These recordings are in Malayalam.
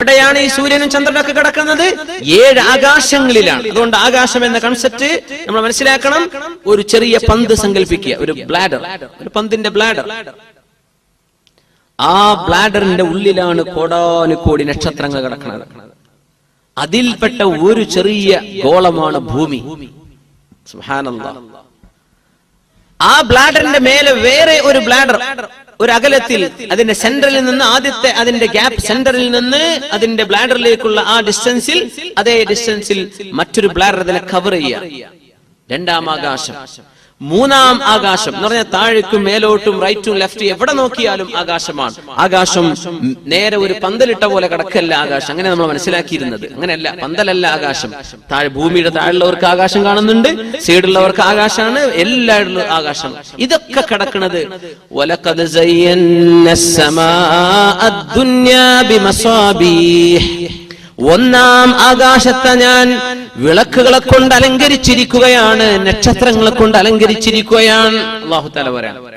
എവിടെയാണ് ഈ സൂര്യനും ചന്ദ്രനൊക്കെ കിടക്കുന്നത്? ഏഴ് ആകാശങ്ങളിലാണ്. അതുകൊണ്ട് ആകാശം എന്ന കൺസെപ്റ്റ് നമ്മൾ മനസ്സിലാക്കണം. ഒരു ചെറിയ പന്ത് സങ്കല്പിക്കുക. ഒരു ബ്ലാഡർ ഒരു പന്തിന്റെ ബ്ലാഡർ ആ ബ്ലാഡറിന്റെ ഉള്ളിലാണ് കോടാനുകോടി നക്ഷത്രങ്ങൾ കിടക്കുന്നത്. അതിൽപ്പെട്ട ഒരു ചെറിയ ഗോളമാണ് ഭൂമി. ആ ബ്ലാഡറിന്റെ മേലെ വേറെ ഒരു ബ്ലാഡർ ഒരു അകലത്തിൽ അതിന്റെ സെന്ററിൽ നിന്ന് ആദ്യത്തെ അതിന്റെ ഗ്യാപ്പ് സെന്ററിൽ നിന്ന് അതിന്റെ ബ്ലാഡറിലേക്കുള്ള ആ ഡിസ്റ്റൻസിൽ അതേ ഡിസ്റ്റൻസിൽ മറ്റൊരു ബ്ലാഡർ അതിനെ കവർ ചെയ്യുക രണ്ടാം ആകാശം. മൂന്നാം ആകാശം എന്ന് പറഞ്ഞാൽ താഴേക്കും മേലോട്ടും റൈറ്റും ലെഫ്റ്റ് എവിടെ നോക്കിയാലും ആകാശമാണ്. ആകാശം നേരെ ഒരു പന്തലിട്ട പോലെ കിടക്കല്ല ആകാശം. അങ്ങനെ നമ്മൾ മനസ്സിലാക്കിയിരുന്നത്. അങ്ങനെയല്ല പന്തലല്ല ആകാശം. താഴെ ഭൂമിയുടെ താഴെയുള്ളവർക്ക് ആകാശം കാണുന്നുണ്ട് സീഡുള്ളവർക്ക് ആകാശമാണ് എല്ലായിടത്തും ആകാശം. ഇതൊക്കെ കിടക്കുന്നത് ഒന്നാം ആകാശത്തെ ഞാൻ വിളക്കുകളെ കൊണ്ട് അലങ്കരിച്ചിരിക്കുകയാണ് നക്ഷത്രങ്ങളെ കൊണ്ട് അലങ്കരിച്ചിരിക്കുകയാണ്. അള്ളാഹു തല പറയാം.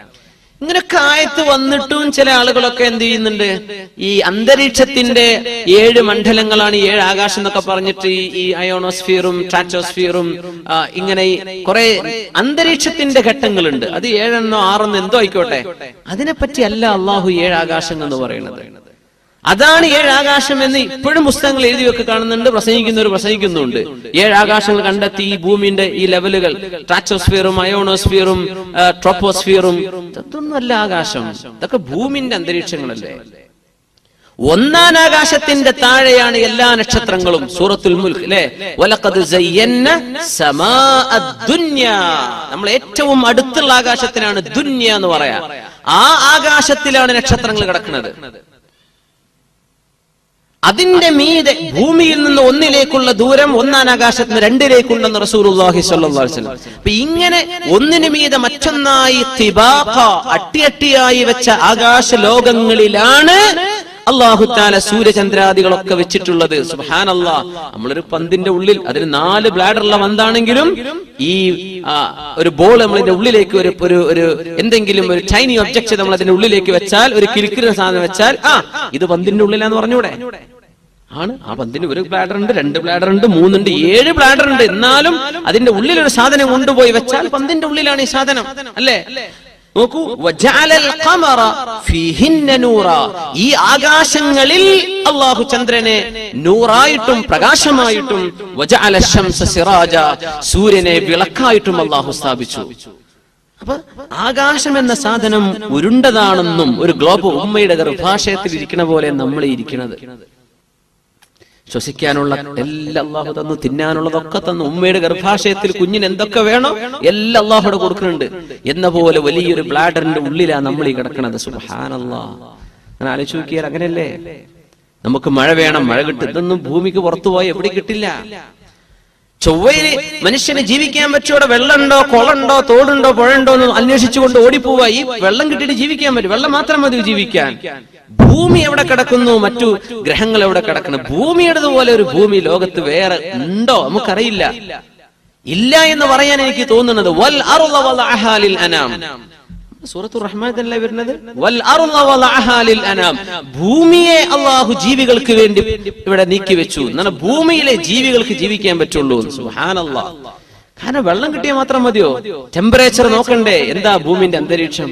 ഇങ്ങനൊക്കെ ആയത്ത് വന്നിട്ടും ചില ആളുകളൊക്കെ എന്ത് ചെയ്യുന്നുണ്ട്? ഈ അന്തരീക്ഷത്തിന്റെ ഏഴ് മണ്ഡലങ്ങളാണ് ഏഴ് ആകാശം എന്നൊക്കെ പറഞ്ഞിട്ട് ഈ- അയോണോസ്ഫിയറും ട്രാറ്റോസ്ഫിയറും ഇങ്ങനെ കുറെ അന്തരീക്ഷത്തിന്റെ ഘട്ടങ്ങളുണ്ട്. അത് ഏഴെന്നോ ആറെന്നോ എന്തോ ആയിക്കോട്ടെ. അതിനെപ്പറ്റി അല്ല അള്ളാഹു ഏഴ് ആകാശം എന്ന് പറയുന്നത്. അതാണ് ഏഴാകാശം എന്ന് ഇപ്പോഴും പുസ്തകങ്ങൾ എഴുതിയൊക്കെ കാണുന്നുണ്ട് പ്രസംഗിക്കുന്നവർ പ്രസംഗിക്കുന്നുണ്ട്. ഏഴാകാശങ്ങൾ കണ്ടെത്തി ഈ ഭൂമിന്റെ ഈ ലെവലുകൾ ട്രാച്ചോസ്ഫിയറും അയോണോസ്ഫിയറും ട്രോപ്പോസ്ഫിയറും ഇതൊന്നുമല്ല ആകാശം. ഇതൊക്കെ ഭൂമിന്റെ അന്തരീക്ഷങ്ങളല്ലേ. ഒന്നാം ആകാശത്തിന്റെ താഴെയാണ് എല്ലാ നക്ഷത്രങ്ങളും സൂറത്തുൽ മുൽക്ക് അല്ലെ നമ്മൾ ഏറ്റവും അടുത്തുള്ള ആകാശത്തിനാണ് ദുന്യ എന്ന് പറയാ. ആ ആകാശത്തിലാണ് നക്ഷത്രങ്ങൾ കിടക്കുന്നത്. അതിന്റെ മീതെ ഭൂമിയിൽ നിന്ന് ഒന്നിലേക്കുള്ള ദൂരം ഒന്നാം ആകാശത്തിന് രണ്ടിലേക്കുണ്ടെന്ന് റസൂലുള്ളാഹി സ്വല്ലല്ലാഹി അലൈഹി വസല്ലം. ഇങ്ങനെ ഒന്നിനു മീതെ മറ്റൊന്നായി തിബാഖ അട്ടിയട്ടിയായി വെച്ച ആകാശ ലോകങ്ങളിലാണ് അള്ളാഹു താല സൂര്യചന്ദ്രാദികളൊക്കെ വെച്ചിട്ടുള്ളത്. സുഹാൻ അള്ളാ നമ്മളൊരു പന്തിന്റെ ഉള്ളിൽ അതിന് നാല് ബ്ലാഡറുള്ള പന്താണെങ്കിലും ഈ ഒരു ബോൾ നമ്മളിന്റെ ഉള്ളിലേക്ക് ഒരു ഒരു എന്തെങ്കിലും ഒരു ചൈനീ ഒബ്ജക്ട് നമ്മൾ അതിന്റെ ഉള്ളിലേക്ക് വെച്ചാൽ ഒരു കിരിക്കുന്ന സാധനം വെച്ചാൽ ആ ഇത് പന്തിന്റെ ഉള്ളിലാന്ന് പറഞ്ഞൂടെ? ആണ്. ആ പന്തിന് ഒരു ബ്ലാഡർ ഉണ്ട് രണ്ട് ബ്ലാഡർ ഉണ്ട് മൂന്നുണ്ട് ഏഴ് ബ്ലാഡർ ഉണ്ട്. എന്നാലും അതിന്റെ ഉള്ളിൽ ഒരു സാധനം കൊണ്ടുപോയി വെച്ചാൽ പന്തിന്റെ ഉള്ളിലാണ് ഈ സാധനം. അല്ലേ? നോക്കൂ ഈ ആകാശങ്ങളിൽ അള്ളാഹു ചന്ദ്രനെ നൂറായിട്ടും പ്രകാശമായിട്ടും സിറാജ സൂര്യനെ വിളക്കായിട്ടും അള്ളാഹു സ്ഥാപിച്ചു. അപ്പൊ ആകാശം എന്ന സാധനം ഉരുണ്ടതാണെന്നും ഒരു ഗ്ലോബ് ഉമ്മയുടെ ഗർഭാശയത്തിൽ ഇരിക്കണ പോലെ നമ്മൾ ഇരിക്കണത്. ശ്വസിക്കാനുള്ള എല്ലാം അള്ളാഹു തന്നു തിന്നാനുള്ളതൊക്കെ തന്നു. ഉമ്മയുടെ ഗർഭാശയത്തിൽ കുഞ്ഞിന് എന്തൊക്കെ വേണോ എല്ലാം അള്ളാഹുടെ കൊടുക്കുന്നുണ്ട്. എന്ന പോലെ വലിയൊരു ബ്ലാഡറിന്റെ ഉള്ളിലാണ് നമ്മൾ ഈ കിടക്കണത്. സുഹാനല്ലാ അങ്ങനെ ആലോചിച്ച് നോക്കിയാൽ അങ്ങനെയല്ലേ? നമുക്ക് മഴ വേണം മഴ കിട്ടും. ഇതൊന്നും ഭൂമിക്ക് പുറത്തുപോയി എവിടെ കിട്ടില്ല? ചൊവ്വയിൽ മനുഷ്യന് ജീവിക്കാൻ പറ്റിയോടെ വെള്ളമുണ്ടോ കുളമുണ്ടോ തോടുണ്ടോ പുഴയുണ്ടോ എന്ന് അന്വേഷിച്ചുകൊണ്ട് ഓടിപ്പോവാ ഈ വെള്ളം കിട്ടിയിട്ട് ജീവിക്കാൻ പറ്റും. വെള്ളം മാത്രം മതി ജീവിക്കാൻ. ഭൂമി എവിടെ കിടക്കുന്നു? മറ്റു ഗ്രഹങ്ങൾ എവിടെ കിടക്കുന്നു? ഭൂമിയുടേതുപോലെ ഒരു ഭൂമി ലോകത്ത് വേറെ ഉണ്ടോ? നമുക്കറിയില്ല. ഇല്ല എന്ന് പറയാൻ എനിക്ക് തോന്നുന്നത് വൽ അനാം. സൂറത്തു റഹ്മാനല്ലേ വരുന്നത്? ഭൂമിയെ അള്ളാഹു ജീവികൾക്ക് വേണ്ടി ഇവിടെ നീക്കി വെച്ചു. എന്നാണ് ഭൂമിയിലെ ജീവികൾക്ക് ജീവിക്കാൻ പറ്റുള്ളൂ. കാരണം വെള്ളം കിട്ടിയാൽ മാത്രം മതിയോ? ടെമ്പറേച്ചർ നോക്കണ്ടേ? എന്താ ഭൂമിന്റെ അന്തരീക്ഷം?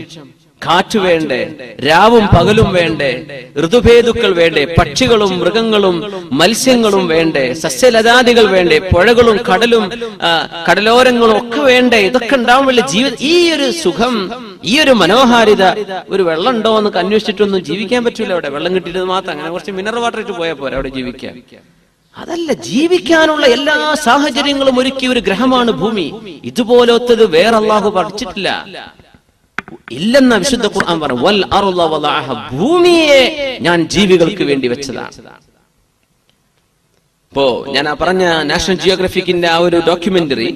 കാറ്റ് വേണ്ടേ? രാവും പകലും വേണ്ടേ? ഋതുഭേദുക്കൾ വേണ്ടേ? പക്ഷികളും മൃഗങ്ങളും മത്സ്യങ്ങളും വേണ്ടേ? സസ്യലതാദികൾ വേണ്ടേ? പുഴകളും കടലും കടലോരങ്ങളും ഒക്കെ വേണ്ടേ? ഇതൊക്കെ ഉണ്ടാവുമ്പോൾ ജീവിതം ജീവ ഈ ഒരു സുഖം. ഈ ഒരു മനോഹാരിത ഒരു വെള്ളം ഉണ്ടോ എന്നൊക്കെ അന്വേഷിച്ചിട്ടൊന്നും ജീവിക്കാൻ പറ്റൂല അവിടെ. വെള്ളം കിട്ടിയിട്ട് മാത്രം അങ്ങനെ കുറച്ച് മിനറൽ വാട്ടർ ഇട്ട് പോയാൽ പോരാ അവിടെ ജീവിക്കാൻ. അതല്ല ജീവിക്കാനുള്ള എല്ലാ സാഹചര്യങ്ങളും ഒരുക്കിയ ഒരു ഗ്രഹമാണ് ഭൂമി. ഇതുപോലത്തത് വേറെ അള്ളാഹു പഠിച്ചിട്ടില്ല. ഇല്ലെന്ന വിശുദ്ധ ഖുർആൻ പറഞ്ഞു ഭൂമിയെ ഞാൻ ജീവികൾക്ക് വേണ്ടി വെച്ചതാണ് ഇപ്പോ ഞാൻ പറഞ്ഞ നാഷണൽ ജിയോഗ്രഫിക്കിന്റെ ആ ഒരു documentary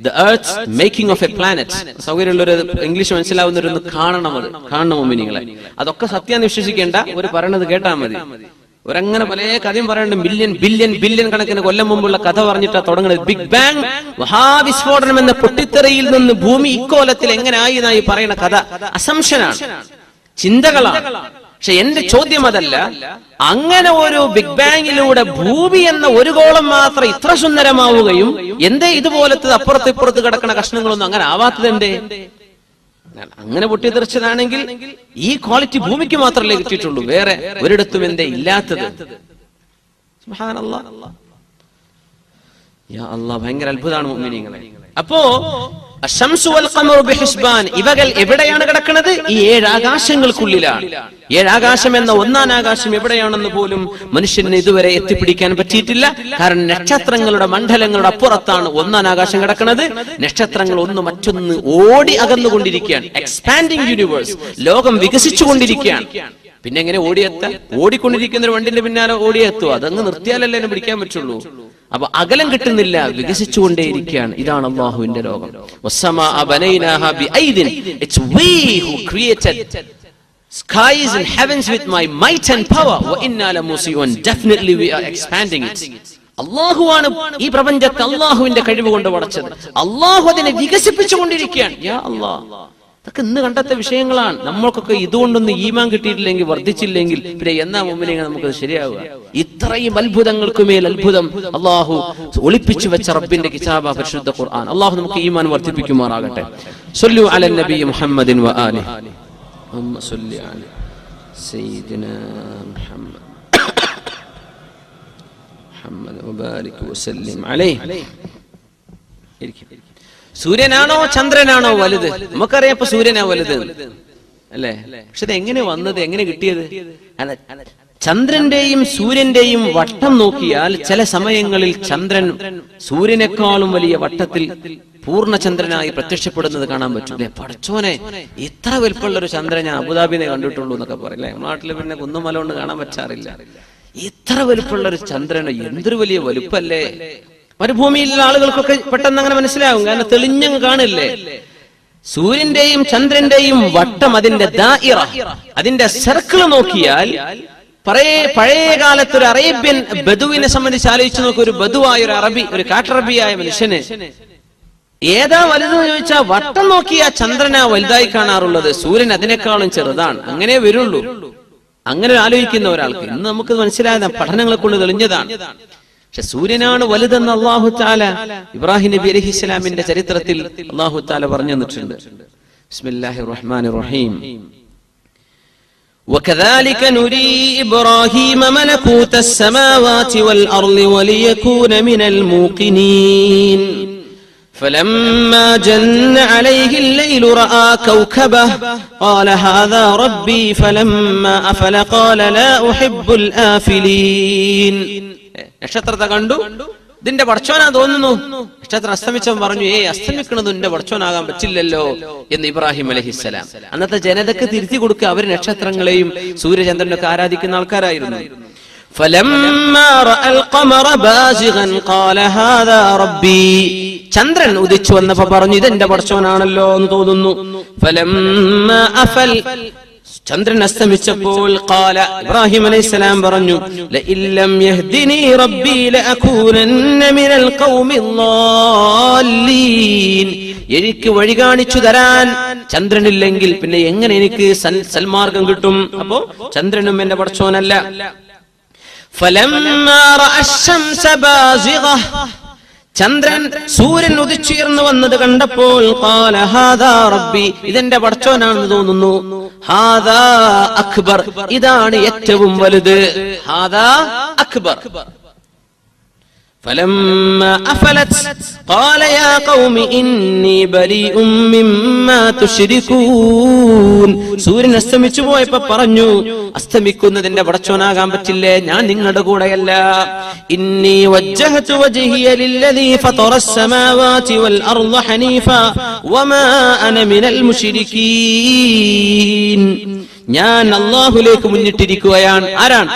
the earth making of a planet സൗകര്യമുള്ള ഒരു ഇംഗ്ലീഷ് മനസ്സിലാവുന്ന ഒരു കാണണം അത്. കാണണമോ മീനിങ്ങളെ അതൊക്കെ സത്യാന്ന് വിശ്വസിക്കേണ്ട ഒരു പറയണത് കേട്ടാ മതി. ഒരങ്ങനെ പല കഥയും പറയുന്നുണ്ട് ബില്യൻ ബില്യൻ ബില്യൻ കണക്കിന് കൊല്ലം മുമ്പുള്ള കഥ പറഞ്ഞിട്ടാ തുടങ്ങുന്നത് ബിഗ് ബാങ് മഹാവിസ്ഫോടനം എന്ന പൊട്ടിത്തെറിയിൽ നിന്ന് ഭൂമി ഇക്കോലത്തിൽ ആയി എന്നായി പറയുന്ന കഥ. അസംഷനാണ് ചിന്തകളാണ്. പക്ഷെ എന്റെ ചോദ്യം അതല്ല അങ്ങനെ ഒരു ബിഗ് ബാങ്ങിലൂടെ ഭൂമി എന്ന ഒരു ഗോളം മാത്രം ഇത്ര സുന്ദരമാവുകയും എന്തേ ഇതുപോലത്തെ അപ്പുറത്ത് ഇപ്പുറത്ത് കിടക്കുന്ന കഷ്ണങ്ങളൊന്നും അങ്ങനെ ആവാത്തത് എന്തേ അങ്ങനെ പൊട്ടിത്തെറിച്ചതാണെങ്കിൽ ഈ ക്വാളിറ്റി ഭൂമിക്ക് മാത്രമല്ലേ കിട്ടിയിട്ടുള്ളൂ വേറെ ഒരിടത്തും എന്തേ ഇല്ലാത്തത്. അല്ല ഭയങ്കര അത്ഭുതമാണ് അപ്പോ ഇവകൾ എവിടെയാണ് കിടക്കുന്നത്? ഈ ഏഴ് ആകാശങ്ങൾക്കുള്ളിലാണ്. ഏഴ് ആകാശം എന്ന ഒന്നാം ആകാശം എവിടെയാണെന്ന് പോലും മനുഷ്യന് ഇതുവരെ എത്തിപ്പിടിക്കാൻ പറ്റിയിട്ടില്ല. കാരണം നക്ഷത്രങ്ങളുടെ മണ്ഡലങ്ങളുടെ അപ്പുറത്താണ് ഒന്നാം ആകാശം കിടക്കുന്നത്. നക്ഷത്രങ്ങൾ ഒന്ന് മറ്റൊന്ന് ഓടി അകന്നുകൊണ്ടിരിക്കുകയാണ്. എക്സ്പാൻഡിങ് യൂണിവേഴ്സ് ലോകം വികസിച്ചുകൊണ്ടിരിക്കുകയാണ്. പിന്നെ എങ്ങനെ ഓടിയെത്ത? ഓടിക്കൊണ്ടിരിക്കുന്ന ഒരു വണ്ടിന്റെ പിന്നാലെ ഓടിയെത്തുക അതങ്ങ് നിർത്തിയാലല്ലേ എന്നെ പിടിക്കാൻ പറ്റുള്ളൂ. അപ്പൊ അകലം കിട്ടുന്നില്ല വികസിച്ചുകൊണ്ടേയിരിക്കുകയാണ്. ഇതാണ് അള്ളാഹുവിന്റെ ലോകം Skies and heavens with my might and power. Definitely we are expanding it. അള്ളാഹുവാണ് ഈ പ്രപഞ്ചത്തെ അള്ളാഹുവിന്റെ കഴിവ് കൊണ്ട് വളച്ചത്. അള്ളാഹു അതിനെ വികസിപ്പിച്ചുകൊണ്ടിരിക്കുകയാണ്. യാ അള്ളാഹ് ഇതൊക്കെ ഇന്ന് കണ്ടെത്ത വിഷയങ്ങളാണ് നമ്മൾക്കൊക്കെ ഇതുകൊണ്ടൊന്നും ഈമാൻ കിട്ടിയിട്ടില്ലെങ്കിൽ വർദ്ധിച്ചില്ലെങ്കിൽ പിന്നെ എന്നാ മുമ്പിനെ നമുക്കത് ശരിയാവുക ഇത്രയും അത്ഭുതങ്ങൾക്ക് മേൽ അത്ഭുതം അള്ളാഹു ഒളിപ്പിച്ചു വെച്ച റബ്ബിന്റെ കിതാബ പരിശുദ്ധ ഖുർആൻ അള്ളാഹു നമുക്ക് ഈമാൻ വർദ്ധിപ്പിക്കുമാറാകട്ടെ സല്ലു അല നബി മുഹമ്മദിൻ വ ആലിഹി اللهم صل على سيدنا محمد محمد وبارك وسلم عليه ഇരിക്കും. സൂര്യനാണോ ചന്ദ്രനാണോ വലുത്? നമുക്കറിയാം ഇപ്പൊ സൂര്യനാ വലുത്. അല്ലേ? പക്ഷെ ഇത് എങ്ങനെ വന്നത്? എങ്ങനെ കിട്ടിയത്? അല്ല, ചന്ദ്രന്റെയും സൂര്യന്റെയും വട്ടം നോക്കിയാൽ ചില സമയങ്ങളിൽ ചന്ദ്രൻ സൂര്യനേക്കാളും വലിയ വട്ടത്തിൽ പൂർണചന്ദ്രനായി പ്രത്യക്ഷപ്പെടുന്നത് കാണാൻ പറ്റും. അല്ലെ പടച്ചോനെ ഇത്ര വലുപ്പമുള്ള ഒരു ചന്ദ്രൻ ഞാൻ അബുദാബിനെ കണ്ടിട്ടുള്ളൂ എന്നൊക്കെ പറയില്ലേ? നാട്ടിൽ പിന്നെ കുന്നുമല കൊണ്ട് കാണാൻ പറ്റാറില്ല. ഇത്ര വലുപ്പമുള്ള ഒരു ചന്ദ്രന് എന്തൊരു വലിയ വലുപ്പല്ലേ? മരുഭൂമിയിലുള്ള ആളുകൾക്കൊക്കെ പെട്ടെന്ന് അങ്ങനെ മനസ്സിലാവും. കാരണം തെളിഞ്ഞങ്ങ് കാണില്ലേ? സൂര്യന്റെയും ചന്ദ്രന്റെയും വട്ടം അതിന്റെ ദാഇറ. അതിന്റെ സർക്കിൾ നോക്കിയാൽ പഴയ പഴയ കാലത്ത് ഒരു അറേബ്യൻ ബധുവിനെ സംബന്ധിച്ച് ആലോചിച്ച് നോക്കുക ഒരു ബദുവായ ഒരു അറബി ഒരു കാട്ടറബിയായ മനുഷ്യന് ഏതാ വലുതെന്ന് ചോദിച്ചാൽ വട്ടം നോക്കിയാ ചന്ദ്രനാ വലുതായി കാണാറുള്ളത്. സൂര്യൻ അതിനേക്കാളും ചെറുതാണ്. അങ്ങനെ വരുള്ളൂ. അങ്ങനെ ആലോചിക്കുന്ന ഒരാൾക്ക് ഇന്ന് നമുക്ക് മനസ്സിലായ പഠനങ്ങളെ കൊണ്ട് തെളിഞ്ഞതാണ്. പക്ഷെ സൂര്യനാണ് വലുതെന്ന് അള്ളാഹു താല ഇബ്രാഹിം നബി അലഹി ഇസ്ലാമിന്റെ ചരിത്രത്തിൽ അള്ളാഹു താല പറഞ്ഞു തന്നിട്ടുണ്ട് ബിസ്മില്ലാഹിർ റഹ്മാനിർ റഹീം وكذلك نري إبراهيم ملكوت السماوات والأرض وليكون من الموقنين فلما جن عليه الليل رأى كوكبه قال هذا ربي فلما أفل قال لا أحب الآفلين നക്ഷത്രത്തെ കണ്ടു? ഇതിന്റെ പടച്ചോനാ തോന്നുന്നു. നക്ഷത്രം അസ്തമിച്ചവൻ പറഞ്ഞു ഏ അസ്തമിക്കണത് നിന്റെ പടച്ചോനാകാൻ പറ്റില്ലല്ലോ എന്ന് ഇബ്രാഹിം അലഹിസ്സലാം അന്നത്തെ ജനതക്ക് തിരുത്തി കൊടുക്കുക അവർ നക്ഷത്രങ്ങളെയും സൂര്യചന്ദ്രനൊക്കെ ആരാധിക്കുന്ന ആൾക്കാരായിരുന്നു. ചന്ദ്രൻ ഉദിച്ചു വന്നപ്പോ പറഞ്ഞു ഇതെന്റെ പടച്ചവനാണല്ലോ എന്ന് തോന്നുന്നു. ചന്ദ്രൻ അസ്തമിച്ചപ്പോൾ കാല ഇബ്രാഹിം അലൈഹിസ്സലാം പറഞ്ഞു ലഇല്ലം യഹ്ദിനി റബ്ബി ലഅകൂനന്ന മിനൽ ഖൗമിൽ ളാല്ലീൻ എനിക്ക് വഴി കാണിച്ചു തരാൻ ചന്ദ്രനില്ലെങ്കിൽ പിന്നെ എങ്ങനെ എനിക്ക് സൽ- സൽമാർഗം കിട്ടും അപ്പോ ചന്ദ്രനും എന്റെ പടച്ചോനല്ല فلما رأى الشمس بازغة ചന്ദ്രൻ സൂര്യൻ ഉദിച്ചുയർന്നു വന്നത് കണ്ടപ്പോൾ റബ്ബി ഇതെന്റെ പടച്ചോനാണെന്ന് തോന്നുന്നു. ഹാദാ അക്ബർ ഇതാണ് ഏറ്റവും വലുത്. ഹാദാ അക്ബർ فلما أفلت قال يا قوم إني بريء مما تشركون സൂര്യൻ അസ്തമിച്ചു പോയപ്പോ പറഞ്ഞു അസ്തമിക്കുന്നതിന്റെ പടച്ചോനാകാൻ പറ്റില്ലേ ഞാൻ നിങ്ങളുടെ കൂടെയല്ല ഇന്നി വജ്ജഹതു വജ്ഹിയ ലില്ലദീ ഫതറ السماوات والأرض حنيفا وما أنا من المشركين ഞാൻ അള്ളാഹുലേക്ക് മുന്നിട്ടിരിക്കുകയാണ്. ആരാണ്?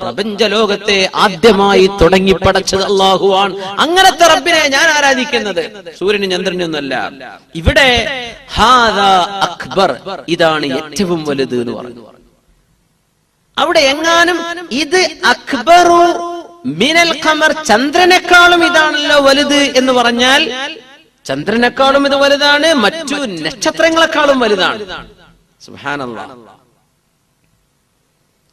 പ്രപഞ്ച ലോകത്തെ ആദ്യമായി തുടങ്ങി പടച്ചത് അള്ളാഹുവാണ് അങ്ങനത്തെ റബ്ബിനെ ഞാൻ ആരാധിക്കുന്നത്? സൂര്യനും ചന്ദ്രനൊന്നല്ല ഇവിടെ അക്ബർ ഇതാണ് ഏറ്റവും വലുത് എന്ന് പറഞ്ഞു. അവിടെ എങ്ങാനും ഇത് അക്ബറു മിനൽ ഖമർ ചന്ദ്രനേക്കാളും ഇതാണല്ലോ വലുത് എന്ന് പറഞ്ഞാൽ ചന്ദ്രനേക്കാളും ഇത് വലുതാണ് മറ്റു നക്ഷത്രങ്ങളെക്കാളും വലുതാണ്.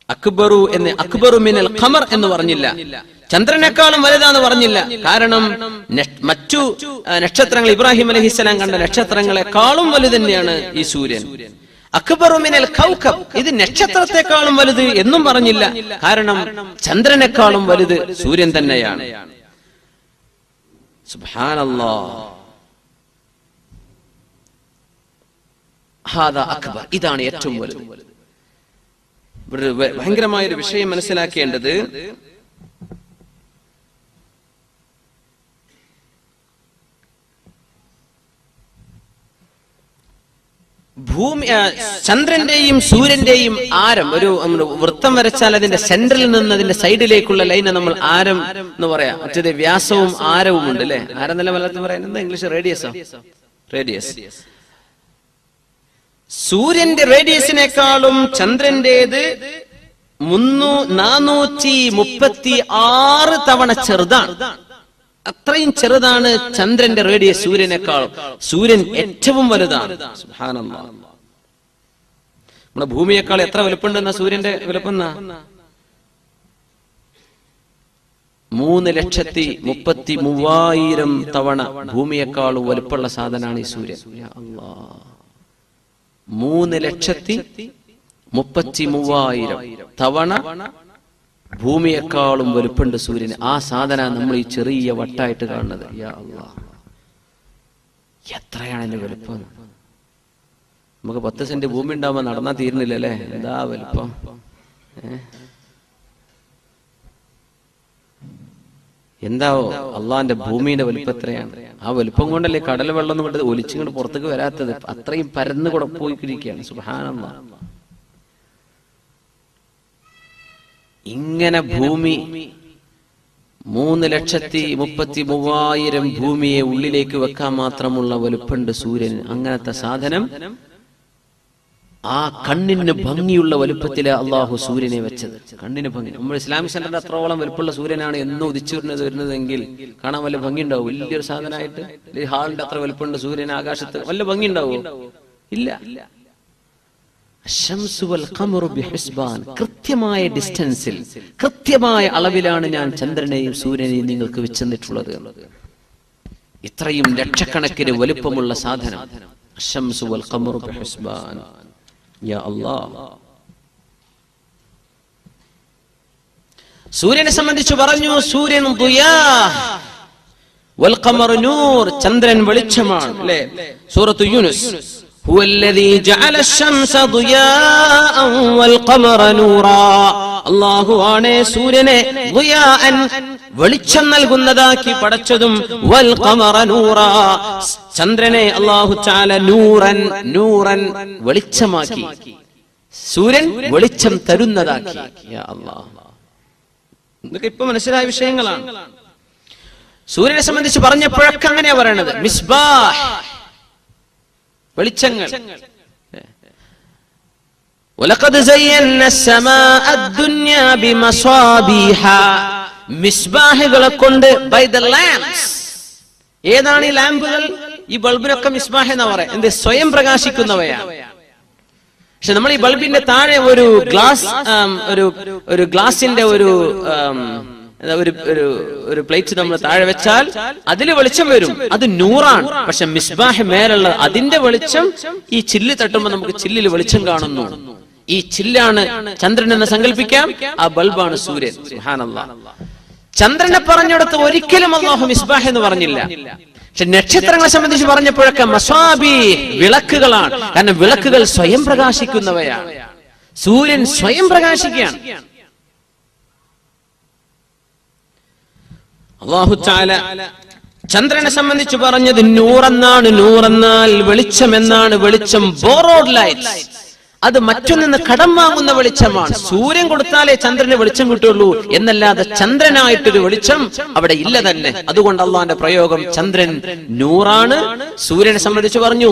അക്ബറു എന്ന് അക്ബറു മിനൽ ഖമർ എന്ന് പറഞ്ഞില്ല. ചന്ദ്രനേക്കാളും വലുതാന്ന് പറഞ്ഞില്ല. കാരണം മറ്റു നക്ഷത്രങ്ങൾ ഇബ്രാഹിം അലഹിസ്സലാം കണ്ട നക്ഷത്രങ്ങളെക്കാളും വലുത് തന്നെയാണ് ഈ സൂര്യൻ. അക്ബറു മിനൽ കൗകബ് ഇത് നക്ഷത്രത്തെക്കാളും വലുത് എന്നും പറഞ്ഞില്ല. കാരണം ചന്ദ്രനേക്കാളും വലുത് സൂര്യൻ തന്നെയാണ്. സുബ്ഹാനല്ലാ. ഹാദാ അക്ബർ. ഇതാണ് ഏറ്റവും വലുത്. ഭയങ്കരമായ ഒരു വിഷയം മനസ്സിലാക്കേണ്ടത് ഭൂമി ചന്ദ്രന്റെയും സൂര്യന്റെയും ആരം ഒരു വൃത്തം വരച്ചാൽ അതിന്റെ സെന്ററിൽ നിന്ന് അതിന്റെ സൈഡിലേക്കുള്ള ലൈനെ നമ്മൾ ആരം എന്ന് പറയാം. മറ്റേത് വ്യാസവും ആരവും ഉണ്ട് അല്ലെ? ആരം എന്നല്ല മലയാളത്തിൽ പറയുന്നത് ഇംഗ്ലീഷ്? റേഡിയസോ റേഡിയസ് സൂര്യന്റെ റേഡിയസിനേക്കാളും ചന്ദ്രന്റേത് മുന്നൂ നാനൂറ്റി മുപ്പത്തി ആറ് തവണ ചെറുതാണ്. അത്രയും ചെറുതാണ് ചന്ദ്രന്റെ റേഡിയസ് സൂര്യനേക്കാളും സൂര്യൻ ഏറ്റവും വലുതാണ്. നമ്മുടെ ഭൂമിയേക്കാൾ എത്ര വലുപ്പമുണ്ടെന്ന സൂര്യന്റെ വലുപ്പെന്ന മൂന്ന് ലക്ഷത്തി മുപ്പത്തി മൂവായിരം തവണ ഭൂമിയേക്കാൾ വലുപ്പമുള്ള സാധനമാണ് ഈ സൂര്യൻ. അല്ലാഹ്. മൂന്ന് ലക്ഷത്തി മുപ്പത്തി മൂവായിരം തവണ ഭൂമിയെക്കാളും വലുപ്പുണ്ട് സൂര്യന്. ആ സാധന നമ്മൾ ഈ ചെറിയ വട്ടായിട്ട് കാണുന്നത്. എത്രയാണ് എന്റെ വലുപ്പം? നമുക്ക് പത്ത് സെന്റ് ഭൂമി ഉണ്ടാവുമ്പോ നടന്നാ തീരുന്നില്ല അല്ലേ എന്താ വലുപ്പം? ഏ? എന്താവോ അള്ളാന്റെ ഭൂമിയുടെ വലുപ്പം എത്രയാണ് ആ വലിപ്പം കൊണ്ടല്ലേ കടൽ വെള്ളം കൊണ്ട് ഒലിച്ചിങ്ങോട്ട് പുറത്തേക്ക് വരാത്തത്? അത്രയും പരന്ന് കൂടെ പോയിക്കിരിക്കുകയാണ് സുഹാനന്ദ ഇങ്ങനെ ഭൂമി മൂന്ന് ലക്ഷത്തി മുപ്പത്തി മൂവായിരം ഭൂമിയെ ഉള്ളിലേക്ക് വെക്കാൻ മാത്രമുള്ള വലുപ്പുണ്ട് സൂര്യൻ. അങ്ങനത്തെ സാധനം ആ കണ്ണിന് ഭംഗിയുള്ള വലുപ്പത്തിൽ അള്ളാഹു സൂര്യനെ വെച്ചത്. കണ്ണിന് ഭംഗി. നമ്മൾ ഇസ്ലാമിക് സെന്ററിന്റെ അത്രോളം വലുപ്പമുള്ള സൂര്യനാണ് എന്നും ഉദിച്ചു വരുന്നത് വരുന്നതെങ്കിൽ കാണാൻ വല്ല ഭംഗി ഉണ്ടാവും വലിയൊരു സാധനമായിട്ട് ഹാളിന്റെ അത്ര വലുപ്പമുണ്ട് സൂര്യൻ ആകാശത്ത് വല്ല ഭംഗി ഉണ്ടാവും ഇല്ല. കൃത്യമായ ഡിസ്റ്റൻസിൽ കൃത്യമായ അളവിലാണ് ഞാൻ ചന്ദ്രനെയും സൂര്യനെയും നിങ്ങൾക്ക് വെച്ചെന്നിട്ടുള്ളത്. ഇത്രയും ലക്ഷക്കണക്കിന് വലുപ്പമുള്ള സാധനം. അശംസു വൽ ഖമറു ബിഹിസ്ബാൻ. യാ അല്ലാഹ് സൂര്യനെ സംബന്ധിച്ച് പറഞ്ഞു സൂര്യൻ ദുയാ വൽ ഖമറു നൂർ ചന്ദ്രൻ വെളിച്ചമാണ് അല്ലേ സൂറത്തു യൂനുസ് هو الذي جعل الشمس ضياء والقمر نورا അള്ളാഹു ആണ് സൂര്യനെ ضياءً വെളിച്ചം നൽകുന്നതാക്കി പടച്ചതും വൽ ഖമറ നൂറ ചന്ദ്രനെ അള്ളാഹു ചാല നൂറൻ നൂറൻ വെളിച്ചമാക്കി സൂര്യൻ വെളിച്ചം തരുന്നതാക്കി യാ അല്ലാഹ് ഇതൊക്കെ ഇപ്പൊ മനസ്സിലായ വിഷയങ്ങളാണ് സൂര്യനെ സംബന്ധിച്ച് പറഞ്ഞപ്പോഴൊക്കെ അങ്ങനെയാ പറയണത് മിസ്ബാഹ് വെളിച്ചങ്ങൾ ولقد زينا السماء الدنيا بمصابيح മിസ്ബാഹുകളെ കൊണ്ട് ബൈ ദ ലാംപ്സ് ഏതാണ് ഈ ലാമ്പുകൾ? ഈ ബൾബിനൊക്കെ മിസ്ബാഹ് എന്നാ പറയാം. എന്ത് സ്വയം പ്രകാശിക്കുന്നവയാണ്. പക്ഷെ നമ്മൾ ഈ ബൾബിന്റെ താഴെ ഒരു ഗ്ലാസ് ഒരു ഒരു ഗ്ലാസിന്റെ ഒരു ഒരു ഒരു ഒരു പ്ലേറ്റ് നമ്മൾ താഴെ വെച്ചാൽ അതിൽ വെളിച്ചം വരും. അത് നൂറാണ്. പക്ഷെ മിസ്ബാഹ് മേലുള്ള അതിന്റെ വെളിച്ചം ഈ ചില്ല് തട്ടുമ്പോൾ നമുക്ക് ചില്ലിൽ വെളിച്ചം കാണുന്നു. ഈ ചില്ലാണ് ചന്ദ്രൻ എന്ന് സങ്കല്പിക്കാം. ആ ബൾബാണ് സൂര്യൻ. സുബ്ഹാനല്ലാഹ് ചന്ദ്രനെ പറഞ്ഞെടുത്ത് ഒരിക്കലും അള്ളാഹു മിസ്ബാഹ് എന്ന് പറഞ്ഞില്ല. പക്ഷെ നക്ഷത്രങ്ങളെ സംബന്ധിച്ച് പറഞ്ഞപ്പോഴൊക്കെ മസ്വാബി വിളക്കുകളാണ്. കാരണം വിളക്കുകൾ സ്വയം പ്രകാശിക്കുന്നവയാണ്. സൂര്യൻ സ്വയം പ്രകാശിക്കുകയാണ്. അള്ളാഹു ചാല ചന്ദ്രനെ സംബന്ധിച്ച് പറഞ്ഞത് നൂറെന്നാണ് നൂറെന്നാൽ വെളിച്ചം എന്നാണ് വെളിച്ചം ബോറോഡ് ലൈറ്റ് അത് മറ്റൊന്നിന്ന് കടം വാങ്ങുന്ന വെളിച്ചമാണ്. സൂര്യൻ കൊടുത്താലേ ചന്ദ്രന് വെളിച്ചം കിട്ടുള്ളൂ എന്നല്ലാതെ ചന്ദ്രനായിട്ടൊരു വെളിച്ചം അവിടെ ഇല്ല തന്നെ. അതുകൊണ്ട് അള്ളാന്റെ പ്രയോഗം ചന്ദ്രൻ നൂറാണ്. സൂര്യനെ സംബന്ധിച്ച് പറഞ്ഞു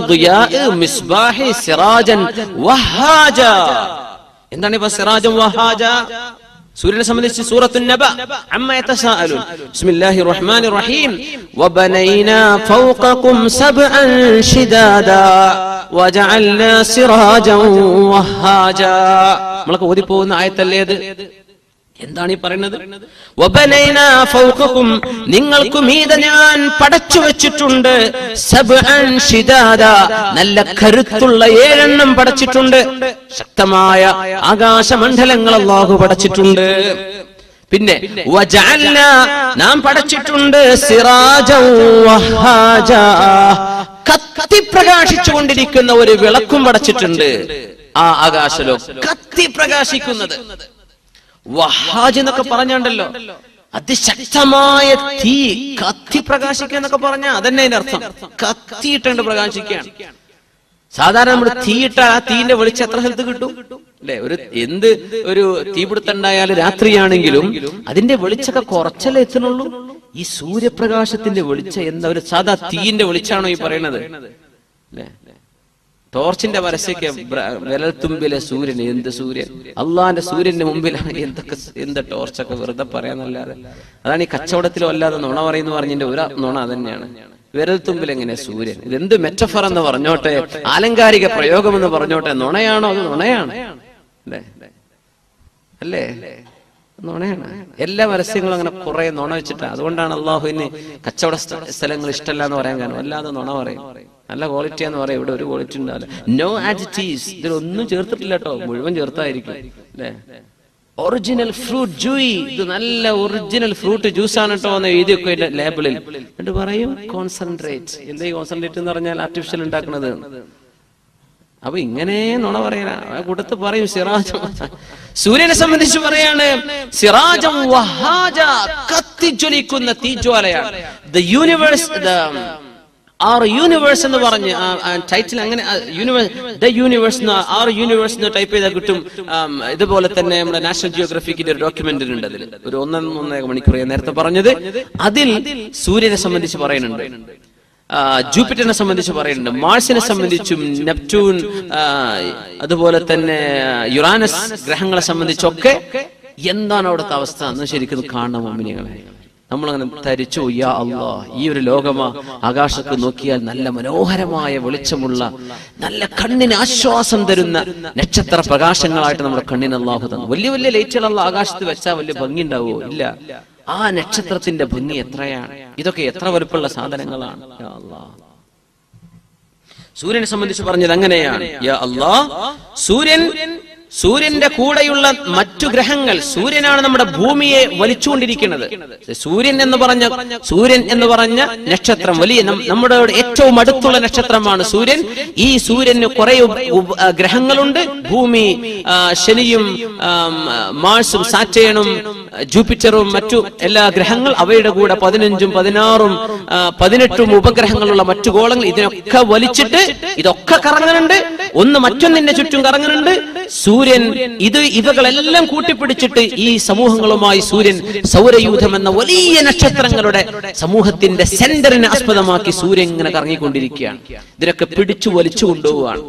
സിറാജൻ വഹാജ. എന്താണ് ഇപ്പൊ സിറാജും വഹാജ? സൂര്യനെ സംബന്ധിച്ച് സൂറത്തു നബ അമ്മ യതസാഅലൂൻ. ബിസ്മില്ലാഹിർ റഹ്മാനിർ റഹീം വബനൈനാ ഫൗഖകും സബ്അൻ ശിദാദ. വജഅൽനാ സിറാജൻ വഹാജാ. നമ്മളൊക്കെ ഓതി പോകുന്ന ആയത്തല്ലേ അത്? എന്താണ് ഈ പറയുന്നത്? നിങ്ങൾക്ക് മീത ഞാൻ പടച്ചു വെച്ചിട്ടുണ്ട്. നല്ല കരുത്തുള്ള ഏഴെണ്ണം പടച്ചിട്ടുണ്ട്. ശക്തമായ ആകാശമണ്ഡലങ്ങൾ അള്ളാഹു പടച്ചിട്ടുണ്ട്. പിന്നെ നാം പടച്ചിട്ടുണ്ട് കത്തി പ്രകാശിച്ചു കൊണ്ടിരിക്കുന്ന ഒരു വിളക്കും പടച്ചിട്ടുണ്ട്. ആ ആകാശലോ കത്തി പ്രകാശിക്കുന്നത്. വഹാജ് എന്നൊക്കെ പറഞ്ഞുണ്ടല്ലോ. അതിശക്തമായ തീ കത്തി പ്രകാശിക്കുക എന്നൊക്കെ പറഞ്ഞ അതന്നെ അതിന്റെ അർത്ഥം. കത്തിയിട്ടുണ്ട് പ്രകാശിക്കുകയാണ് സാധാരണ നമ്മൾ തീയിട്ട ആ തീന്റെ വെളിച്ചം എത്ര സ്ഥലത്ത് കിട്ടും? അല്ലെ? ഒരു എന്ത് ഒരു തീപിടുത്തുണ്ടായാലും രാത്രിയാണെങ്കിലും അതിന്റെ വെളിച്ചൊക്കെ കുറച്ചല്ലേ എത്തുന്നുള്ളൂ? ഈ സൂര്യപ്രകാശത്തിന്റെ വെളിച്ചം എന്താ ഒരു സാധാ തീയിന്റെ വെളിച്ചാണോ ഈ പറയണത് അല്ലേ? ടോർച്ചിന്റെ വരശയ്ക്ക് വിരൽത്തുമ്പിലെ സൂര്യൻ എന്ത് സൂര്യൻ? അള്ളാന്റെ സൂര്യന്റെ മുമ്പിലാണ് എന്തൊക്കെ എന്താ ടോർച്ചൊക്കെ വെറുതെ പറയാന്നല്ലാതെ. അതാണ് ഈ കച്ചവടത്തിലോ അല്ലാതെ നുണ പറയുന്നു പറഞ്ഞതിന്റെ ഒരു നുണ തന്നെയാണ് വിരൽത്തുമ്പിൽ എങ്ങനെ സൂര്യൻ? ഇതെന്ത് മെറ്റഫർ എന്ന് പറഞ്ഞോട്ടെ? ആലങ്കാരിക പ്രയോഗം എന്ന് പറഞ്ഞോട്ടെ? നുണയാണോ അത് നുണയാണ്? അല്ലേ? അല്ലേ? നുണയാണ്. എല്ലാ പരസ്യങ്ങളും അങ്ങനെ കുറെ നുണ വെച്ചിട്ട്. അതുകൊണ്ടാണ് അള്ളാഹുവിന് കച്ചവട സ്ഥലങ്ങൾ ഇഷ്ടമല്ല എന്ന് പറയാൻ കാരണം. അല്ലാതെ നുണ പറയും. നല്ല ക്വാളിറ്റി എന്ന് പറയാം. ഇവിടെ ഒരു ക്വാളിറ്റി ഉണ്ടാവില്ല നോ ആഡിറ്റീവ്സ് ഇതിലൊന്നും ചേർത്തിട്ടില്ല കേട്ടോ മുഴുവൻ ചേർത്തായിരിക്കും. അല്ലേ? ഒറിജിനൽ ഫ്രൂട്ട് ജൂയി ഇത് നല്ല ഒറിജിനൽ ഫ്രൂട്ട് ജ്യൂസ് ആണ് കേട്ടോ എന്ന് എഴുതിയൊക്കെ ലേബിളിൽ എന്നിട്ട് പറയും കോൺസെൻട്രേറ്റ് എന്താ ഈ കോൺസെൻട്രേറ്റ് എന്ന് പറഞ്ഞാൽ ആർട്ടിഫിഷ്യൽ ഉണ്ടാക്കുന്നത്? അപ്പൊ ഇങ്ങനെ നുണ പറയാ കൂട്ടത്ത് പറയും സിറാജ് സൂര്യനെ സംബന്ധിച്ച് പറയാണ് സിറാജം വഹാജ കത്തിജ്വലിക്കുന്ന തീജ്വാലയാണ്. ദ യൂണിവേഴ്സ് ആർ യൂണിവേഴ്സ് എന്ന് പറഞ്ഞ് ടൈറ്റിൽ അങ്ങനെ universe the universe are universe എന്ന് ടൈപ്പ് ചെയ്താൽ കിട്ടും ഇതുപോലെ തന്നെ നമ്മുടെ നാഷണൽ ജിയോഗ്രഫിക്കിന്റെ ഒരു ഡോക്യുമെന്ററി ഉണ്ട് അതിൽ ഒരു ഒന്നൊന്നര മണിക്കൂർ ഞാൻ നേരത്തെ പറഞ്ഞത്. അതിൽ സൂര്യനെ സംബന്ധിച്ച് പറയുന്നുണ്ട്. ജൂപ്പിറ്ററിനെ സംബന്ധിച്ച് പറയുന്നുണ്ട്. മാർസിനെ സംബന്ധിച്ചും നെപ്റ്റൂൺ അതുപോലെ തന്നെ യുറാനസ് ഗ്രഹങ്ങളെ സംബന്ധിച്ചൊക്കെ എന്താണ് അവിടുത്തെ അവസ്ഥ? എന്ന് ശരിക്കും കാണണം മോമിനികളെ. നമ്മളങ്ങനെ തരിച്ചു യാ അള്ളാ ഈ ഒരു ലോകമാ ആകാശത്ത് നോക്കിയാൽ നല്ല മനോഹരമായ വെളിച്ചമുള്ള നല്ല കണ്ണിന് ആശ്വാസം തരുന്ന നക്ഷത്ര പ്രകാശങ്ങളായിട്ട് നമ്മുടെ കണ്ണിന് അള്ളാഹു തന്നു. വലിയ വലിയ ലൈറ്റുകൾ ആകാശത്ത് വെച്ചാൽ വലിയ ഭംഗി ഉണ്ടാവുമോ ഇല്ല. ആ നക്ഷത്രത്തിന്റെ ഭംഗി എത്രയാണ്? ഇതൊക്കെ എത്ര വലുപ്പുള്ള സാധനങ്ങളാണ്. സൂര്യനെ സംബന്ധിച്ച് പറഞ്ഞത് അങ്ങനെയാണ്. യാ അള്ളാ സൂര്യൻ സൂര്യന്റെ കൂടെയുള്ള മറ്റു ഗ്രഹങ്ങൾ സൂര്യനാണ് നമ്മുടെ ഭൂമിയെ വലിച്ചുകൊണ്ടിരിക്കുന്നത്. സൂര്യൻ എന്ന് പറഞ്ഞ സൂര്യൻ എന്ന് പറഞ്ഞ നക്ഷത്രം വലിയ നമ്മുടെ ഏറ്റവും അടുത്തുള്ള നക്ഷത്രമാണ് സൂര്യൻ. ഈ സൂര്യന് കുറെ ഗ്രഹങ്ങളുണ്ട്. ഭൂമി ശനിയും മാഴ്സും സാറ്റേണും ജൂപ്പിറ്ററും മറ്റു എല്ലാ ഗ്രഹങ്ങൾ അവയുടെ കൂടെ പതിനഞ്ചും പതിനാറും പതിനെട്ടും ഉപഗ്രഹങ്ങളുള്ള മറ്റു ഗോളങ്ങൾ ഇതിനൊക്കെ വലിച്ചിട്ട് ഇതൊക്കെ കറങ്ങുന്നുണ്ട്. ഒന്ന് മറ്റൊന്നിന്റെ ചുറ്റും കറങ്ങുന്നുണ്ട്. സൂര്യൻ ഇത് ഇവകളെല്ലാം കൂട്ടിപ്പിടിച്ചിട്ട് ഈ സമൂഹങ്ങളുമായി സൂര്യൻ സൗരയൂഥം എന്ന വലിയ നക്ഷത്രങ്ങളുടെ സമൂഹത്തിന്റെ സെന്ററിനെ ആസ്പദമാക്കി സൂര്യൻ ഇങ്ങനെ കറങ്ങിക്കൊണ്ടിരിക്കുകയാണ്. ഇതിനൊക്കെ പിടിച്ചു വലിച്ചു കൊണ്ടുപോവാണ്?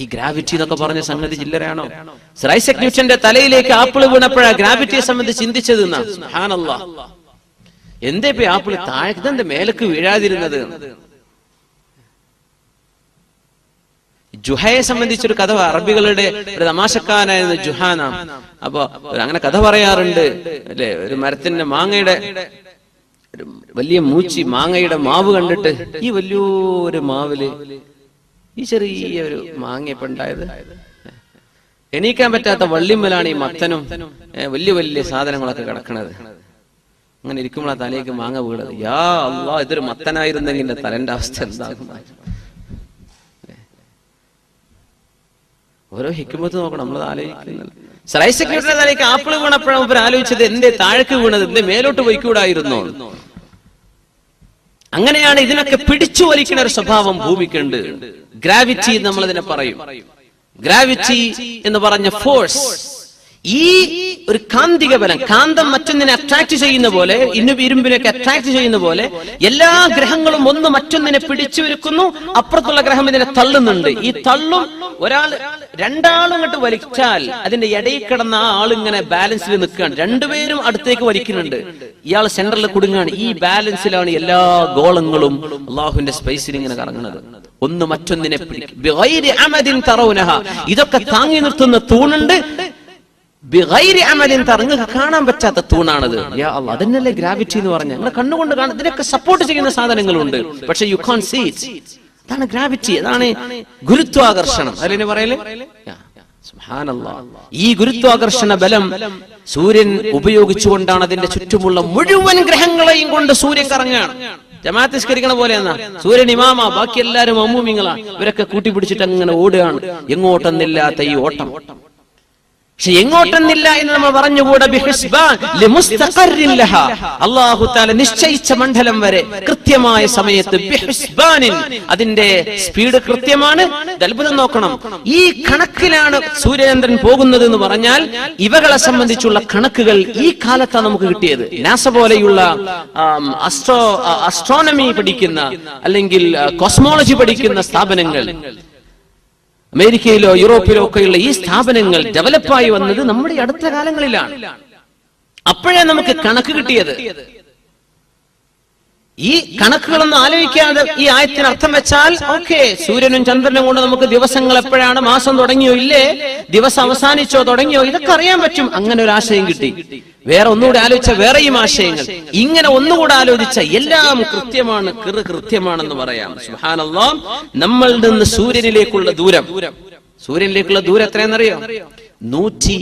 ഈ ഗ്രാവിറ്റി എന്നൊക്കെ പറഞ്ഞ സംഗതി ചില്ലറയാണോ? സർ ഐസക് ന്യൂട്ടന്റെ തലയിലേക്ക് ആപ്പിൾ വീണപ്പോഴാ ഗ്രാവിറ്റിയെ സംബന്ധിച്ച് ചിന്തിച്ചത് എന്നാ. എന്തേ ഇപ്പൊ ആപ്പിൾ താഴെ മേലക്ക് വീഴാതിരുന്നത്? ജുഹയെ സംബന്ധിച്ചൊരു കഥ അറബികളുടെ ഒരു തമാശക്കാരായിരുന്നു ജുഹാന അപ്പൊ അങ്ങനെ കഥ പറയാറുണ്ട്. അല്ലെ? ഒരു മരത്തിന്റെ മാങ്ങയുടെ വലിയ മൂച്ചി മാങ്ങയുടെ മാവ് കണ്ടിട്ട് ഈ വലിയൊരു മാവിൽ ഈ ചെറിയ ഒരു മാങ്ങ ഉണ്ടായത്. എണീക്കാൻ പറ്റാത്ത വള്ളിമ്മലാണ് ഈ മത്തനും വലിയ വലിയ സാധനങ്ങളൊക്കെ കിടക്കണത്. അങ്ങനെ ഇരിക്കുമ്പോൾ ആ തലയ്ക്ക് മാങ്ങ വീണത്. യാ അള്ളാ ഇതൊരു മത്തനായിരുന്നെങ്കിൽ തലന്റെ അവസ്ഥ എന്താകും? ഓരോ ഹിക്കുമത്ത് നോക്കണം നമ്മൾ ആലോചിക്കുന്നത് സറൈസക് ന്യൂട്ടന്റെ ആപ്പിൾ വീണപ്പോഴും അവർ ആലോചിച്ചത് എന്റെ താഴേക്ക് വീണത് എന്റെ മേലോട്ട് പോയിക്കൂടായിരുന്നോ? അങ്ങനെയാണ് ഇതിനൊക്കെ പിടിച്ചു വലിക്കുന്ന ഒരു സ്വഭാവം ഭൂമിക്കുണ്ട്. ഗ്രാവിറ്റി നമ്മൾ ഇതിനെ പറയും. ഗ്രാവിറ്റി എന്ന് പറഞ്ഞ ഫോഴ്സ് ഈ ഒരു കാന്തിക ബലം കാന്തം മറ്റൊന്നിനെ അട്രാക്ട് ചെയ്യുന്ന പോലെ ഇന്നു ഇരുമ്പിനൊക്കെ അട്രാക്ട് ചെയ്യുന്ന പോലെ എല്ലാ ഗ്രഹങ്ങളും ഒന്ന് മറ്റൊന്നിനെ പിടിച്ചു വെക്കുന്നു അപ്പുറത്തുള്ള ഗ്രഹം ഇതിനെ തള്ളുന്നുണ്ട്. ഈ തള്ളും ഒരാൾ രണ്ടാളും ഇങ്ങോട്ട് വലിച്ചാൽ അതിന്റെ ഇടയിൽ കിടന്ന ആ ആളിങ്ങനെ ബാലൻസിൽ നിൽക്കുകയാണ്. രണ്ടുപേരും അടുത്തേക്ക് വലിക്കുന്നുണ്ട്. ഇയാൾ സെന്ററിൽ കുടുങ്ങാണ് ഈ ബാലൻസിലാണ് എല്ലാ ഗോളങ്ങളും അള്ളാഹുവിന്റെ സ്പേസിൽ ഇങ്ങനെ കറങ്ങുന്നത്. ഒന്ന് മറ്റൊന്നിനെ. ഇതൊക്കെ താങ്ങി നിർത്തുന്ന തൂണുണ്ട്. തറങ്ങ് കാണാൻ പറ്റാത്ത തൂണാണത്. അതന്നല്ലേ ഗ്രാവിറ്റി എന്ന് പറഞ്ഞ? നിങ്ങളെ കണ്ണുകൊണ്ട് കാണാൻ ഇതിനൊക്കെ സപ്പോർട്ട് ചെയ്യുന്ന സാധനങ്ങളുണ്ട്. പക്ഷെ യു കാൺ സീ അതാണ് ഗ്രാവിറ്റി അതാണ് ഗുരുത്വാകർഷണം. അതിലെ പറയൽ. ഈ ഗുരുത്വാകർഷണ ബലം സൂര്യൻ ഉപയോഗിച്ചുകൊണ്ടാണ് അതിന്റെ ചുറ്റുമുള്ള മുഴുവൻ ഗ്രഹങ്ങളെയും കൊണ്ട് സൂര്യൻ കറങ്ങാണ്. ജമാഅത്ത് നിസ്കരിക്കണ പോലെ എന്നാ? സൂര്യൻ ഇമാമ ബാക്കി എല്ലാരും അമ്മൂമിങ്ങളാ. ഇവരൊക്കെ കൂട്ടിപ്പിടിച്ചിട്ട് അങ്ങനെ ഓടുകയാണ്. എങ്ങോട്ടെന്നില്ലാത്ത ഈ ഓട്ടം. പക്ഷെ എങ്ങോട്ടെന്നില്ല എന്ന് നമ്മൾ പറഞ്ഞുകൂടെ? അള്ളാഹു തആല നിശ്ചയിച്ച മണ്ഡലം വരെ കൃത്യമായ സമയത്ത് അതിന്റെ സ്പീഡ് കൃത്യമാണ്. അത്ഭുതം നോക്കണം. ഈ കണക്കിലാണ് സൂര്യചന്ദ്രൻ പോകുന്നത് എന്ന് പറഞ്ഞാൽ ഇവകളെ സംബന്ധിച്ചുള്ള കണക്കുകൾ ഈ കാലത്താണ് നമുക്ക് കിട്ടിയത്. നാസ പോലെയുള്ള അസ്ട്രോ അസ്ട്രോണമി പഠിക്കുന്ന അല്ലെങ്കിൽ കോസ്മോളജി പഠിക്കുന്ന സ്ഥാപനങ്ങൾ. അമേരിക്കയിലോ യൂറോപ്പിലോ ഒക്കെയുള്ള ഈ സ്ഥാപനങ്ങൾ ഡെവലപ്പായി വന്നത് നമ്മുടെ അടുത്ത കാലങ്ങളിലാണ്. അപ്പോഴേ നമുക്ക് കണക്ക് കിട്ടിയത്. ഈ കണക്കുകളൊന്നും ആലോചിക്കാതെ ഈ ആയത്തിന് അർത്ഥം വെച്ചാൽ ഓക്കെ സൂര്യനും ചന്ദ്രനും കൊണ്ട് നമുക്ക് ദിവസങ്ങൾ എപ്പോഴാണ് മാസം തുടങ്ങിയോ ഇല്ലേ? ദിവസം അവസാനിച്ചോ തുടങ്ങിയോ? ഇതൊക്കെ അറിയാൻ പറ്റും. അങ്ങനെ ഒരു ആശയം കിട്ടി. വേറെ ഒന്നുകൂടെ ആലോചിച്ച വേറെയും ആശയങ്ങൾ. ഇങ്ങനെ ഒന്നുകൂടെ ആലോചിച്ച എല്ലാം കൃത്യമാണ് കൃ കൃത്യമാണെന്ന് പറയാം. സുഹാനല്ലോ നമ്മൾ നിന്ന് സൂര്യനിലേക്കുള്ള ദൂരം. സൂര്യനിലേക്കുള്ള ദൂരം എത്രയാണെന്നറിയോ? നൂറ്റി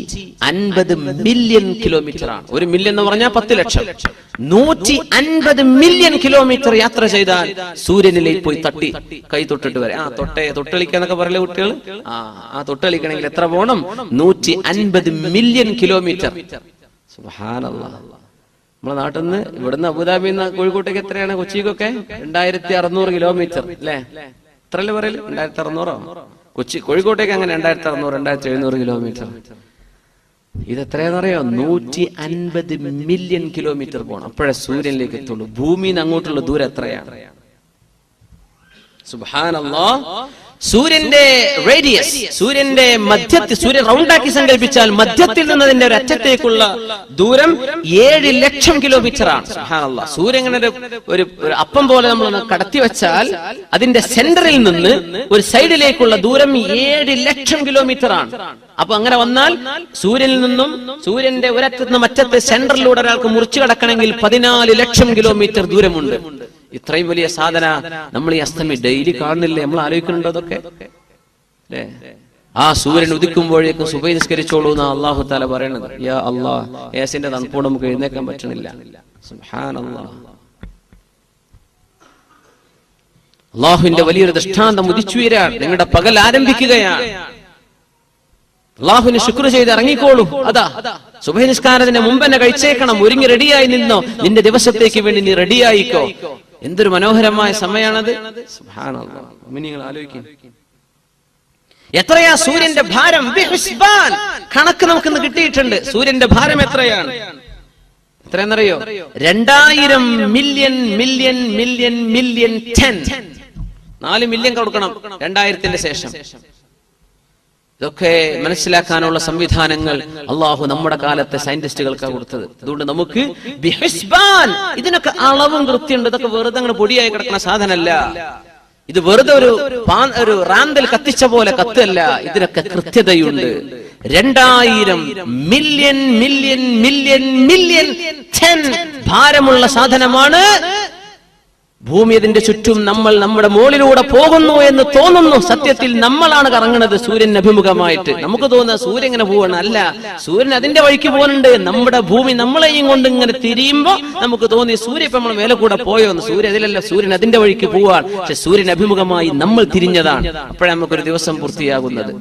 അൻപത് മില്യൺ കിലോമീറ്റർ ആണ് ഒരു മില്യൺ എന്ന് പറഞ്ഞാൽ പത്ത് ലക്ഷം. നൂറ്റി അൻപത് മില്യൺ കിലോമീറ്റർ യാത്ര ചെയ്താൽ സൂര്യനിലേക്ക് പോയി തട്ടി കൈ തൊട്ടിട്ട് വരെ. ആ തൊട്ടെ തൊട്ടളിക്കാന്നൊക്കെ പറയലേ കുട്ടികൾ ആ ആ തൊട്ടളിക്കണമെങ്കിൽ എത്ര പോകണം? നൂറ്റി അൻപത് മില്യൺ കിലോമീറ്റർ. നമ്മളെ നാട്ടിൽ നിന്ന് ഇവിടുന്ന് അബുദാബിയിൽ നിന്ന് കോഴിക്കോട്ടേക്ക് എത്രയാണ്? കൊച്ചിക്കൊക്കെ? രണ്ടായിരത്തി അറുന്നൂറ് കിലോമീറ്റർ അല്ലേ? എത്രയല്ലേ പറയൽ? രണ്ടായിരത്തി അറുന്നൂറോ? കൊച്ചി കോഴിക്കോട്ടേക്ക് അങ്ങനെ രണ്ടായിരത്തി അറുന്നൂറ് രണ്ടായിരത്തി എഴുന്നൂറ് കിലോമീറ്റർ? ഇത് എത്രയാണെന്നറിയോ നൂറ്റി അൻപത് മില്യൺ കിലോമീറ്റർ പോകണം അപ്പോഴേ സൂര്യനിലേക്ക് എത്തുള്ളൂ. ഭൂമിയിൽ നിന്ന് അങ്ങോട്ടുള്ള ദൂരം എത്രയാണ്? സുബ്ഹാനല്ലാ. സൂര്യന്റെ റേഡിയസ് സൂര്യന്റെ മധ്യത്തിൽ സൂര്യൻ റൗണ്ടാക്കി സങ്കല്പിച്ചാൽ മധ്യത്തിൽ നിന്ന് അതിന്റെ ഒരു അറ്റത്തേക്കുള്ള ദൂരം ഏഴ് ലക്ഷം കിലോമീറ്റർ ആണ്. സൂര്യൻ ഇങ്ങനെ ഒരു അപ്പം പോലെ നമ്മൾ കടത്തി വെച്ചാൽ അതിന്റെ സെന്ററിൽ നിന്ന് ഒരു സൈഡിലേക്കുള്ള ദൂരം ഏഴ് ലക്ഷം കിലോമീറ്റർ ആണ്. അപ്പൊ അങ്ങനെ വന്നാൽ സൂര്യനിൽ നിന്നും സൂര്യന്റെ ഒരറ്റത്ത് നിന്നും അറ്റത്ത് സെന്ററിലൂടെ ഒരാൾക്ക് മുറിച്ചു കടക്കണമെങ്കിൽ പതിനാല് ലക്ഷം കിലോമീറ്റർ ദൂരമുണ്ട്. ഇത്രയും വലിയ സാധന നമ്മൾ ഈ അസ്തമി ഡെയിലി കാണുന്നില്ലേ? നമ്മൾ ആലോചിക്കുന്നുണ്ടോ അതൊക്കെ? ആ സൂര്യൻ ഉദിക്കുമ്പോഴേക്കും സുബൈ നിസ്കരിച്ചോളൂ എന്നാ അള്ളാഹു താല പറയണത്. യാ അള്ളാഹ് ഏസിന്റെ തണുപ്പോട് നമുക്ക് എഴുന്നേക്കാൻ പറ്റണില്ല. അള്ളാഹുവിന്റെ വലിയൊരു ദൃഷ്ടാന്തം ഉദിച്ചുയരാൻ നിങ്ങളുടെ പകൽ ആരംഭിക്കുകയാണ്. അള്ളാഹുവിന് ശുക്ർ ചെയ്ത് ഇറങ്ങിക്കോളൂ. അതാ സുബഹ നിസ്കാരത്തിന് മുമ്പ് തന്നെ കഴിച്ചേക്കണം. ഒരുങ്ങി റെഡിയായി നിന്നോ. നിന്റെ ദിവസത്തേക്ക് വേണ്ടി നീ റെഡിയായിക്കോ എന്തൊരു മനോഹരമായ സമയമാണത്? നിങ്ങൾ ആലോചിക്കും. എത്രയാ സൂര്യന്റെ ഭാരം? കണക്ക് നമുക്ക് കിട്ടിയിട്ടുണ്ട്. സൂര്യന്റെ ഭാരം എത്രയാണ്? എത്രയെന്നറിയോ രണ്ടായിരം million million million million ten. നാല് മില്യൺ കൊടുക്കണം. രണ്ടായിരത്തിന്റെ ശേഷം. ഇതൊക്കെ മനസ്സിലാക്കാനുള്ള സംവിധാനങ്ങൾ അള്ളാഹു നമ്മുടെ കാലത്തെ സയന്റിസ്റ്റുകൾക്ക് കൊടുത്തത്. അതുകൊണ്ട് നമുക്ക്. ഇതിനൊക്കെ അളവും കൃത്യമുണ്ട്. ഇതൊക്കെ വെറുതെ അങ്ങനെ പൊടിയായി കിടക്കുന്ന സാധനമല്ല. ഇത് വെറുതെ ഒരു ഒരു റാന്തൽ കത്തിച്ച പോലെ കത്തല്ല ഇതിനൊക്കെ കൃത്യതയുണ്ട്. രണ്ടായിരം മില്യൺ മില്യൺ മില്യൺ ടെൻ ഭാരമുള്ള സാധനമാണ് ഭൂമി അതിന്റെ ചുറ്റും നമ്മൾ നമ്മുടെ മുകളിലൂടെ പോകുന്നു എന്ന് തോന്നുന്നു. സത്യത്തിൽ നമ്മളാണ് കറങ്ങുന്നത് സൂര്യൻ അഭിമുഖമായിട്ട്. നമുക്ക് തോന്നുന്ന സൂര്യൻ ഇങ്ങനെ പോവാണ്. അല്ല സൂര്യൻ അതിന്റെ വഴിക്ക് പോകുന്നുണ്ട് നമ്മുടെ ഭൂമി നമ്മളെയും കൊണ്ട് ഇങ്ങനെ തിരിയുമ്പോ നമുക്ക് തോന്നി സൂര്യ ഇപ്പൊ നമ്മൾ മേലെ കൂടെ പോയോ എന്ന് സൂര്യ അതിലല്ല സൂര്യൻ അതിന്റെ വഴിക്ക് പോവാൻ പക്ഷെ സൂര്യൻ അഭിമുഖമായി നമ്മൾ തിരിഞ്ഞതാണ്. അപ്പോഴാണ് നമുക്കൊരു ദിവസം പൂർത്തിയാകുന്നത്.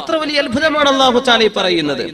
എത്ര വലിയ അത്ഭുതമാണ് അള്ളാഹു ചാലി പറയുന്നത്.